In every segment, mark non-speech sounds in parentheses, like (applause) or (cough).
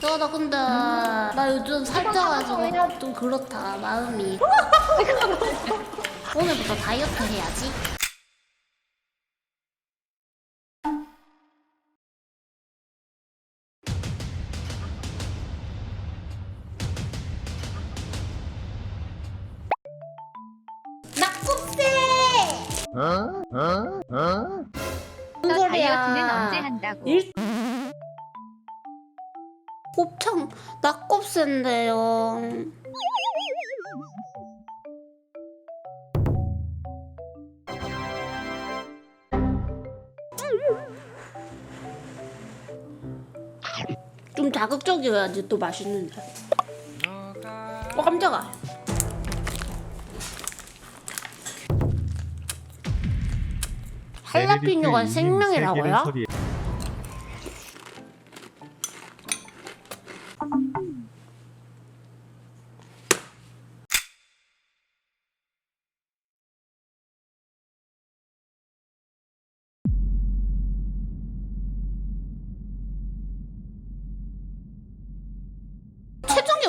저, 나 근데, 나 요즘 살쪄가지고 좀 그렇다, 마음이. (laughs) 오늘부터 다이어트 해야지. 소리야. 다이어트는 언제 한다고? 일... 곱창 낙곱새인데요. 좀 자극적이어야지 또 맛있는데. 어 깜짝아. 할라피뇨가 생명이라고요?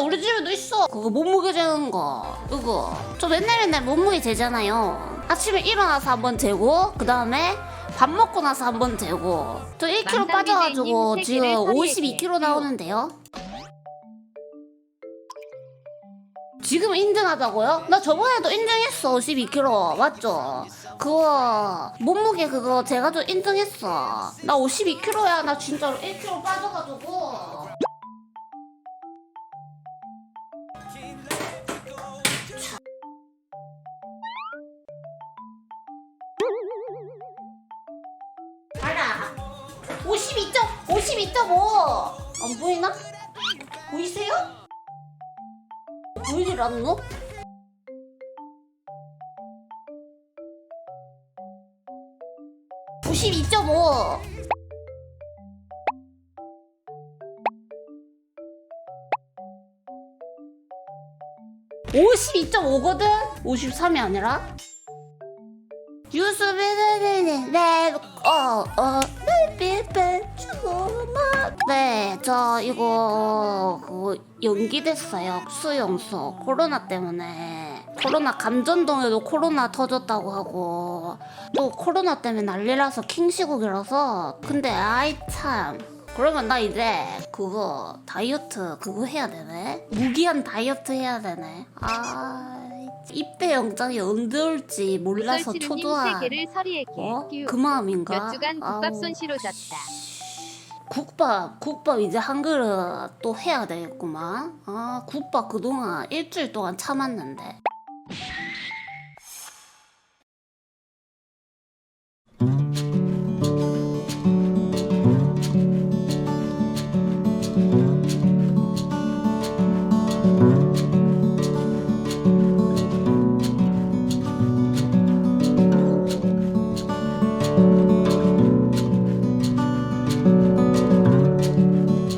우리 집에도 있어. 그거 몸무게 재는 거. 그거. 저 맨날 맨날 몸무게 재잖아요. 아침에 일어나서 한번 재고, 그 다음에 밥 먹고 나서 한번 재고. 저 1kg 망상비제님 빠져가지고 세 지금 개를 허리에 52kg 나오는데요. 지금 인증하자고요? 나 저번에도 인증했어 52kg 맞죠? 그거 몸무게 그거 제가 좀 인증했어 나 52kg야 나 진짜로 1kg 빠져가지고 52.5. 안 보이나? 보이세요? 보이질 않노? (92.5) 52.5거든? 53이 아니라? 유수비는 내 어 어 저 이거 그거 연기됐어요. 수용소. 코로나 때문에. 코로나 감전동에도 코로나 터졌다고 하고. 또 코로나 때문에 난리라서 킹시국이라서. 근데 아이 참. 그러면 나 이제 그거 다이어트 그거 해야 되네? 무기한 다이어트 해야 되네. 아 입대 영장이 언제 올지 몰라서 초조한 어? 그 마음인가? 몇 주간 국밥. 손실로 졌다. 국밥, 국밥 이제 한 그릇 또 해야 되겠구만. 아, 국밥 그동안 일주일 동안 참았는데.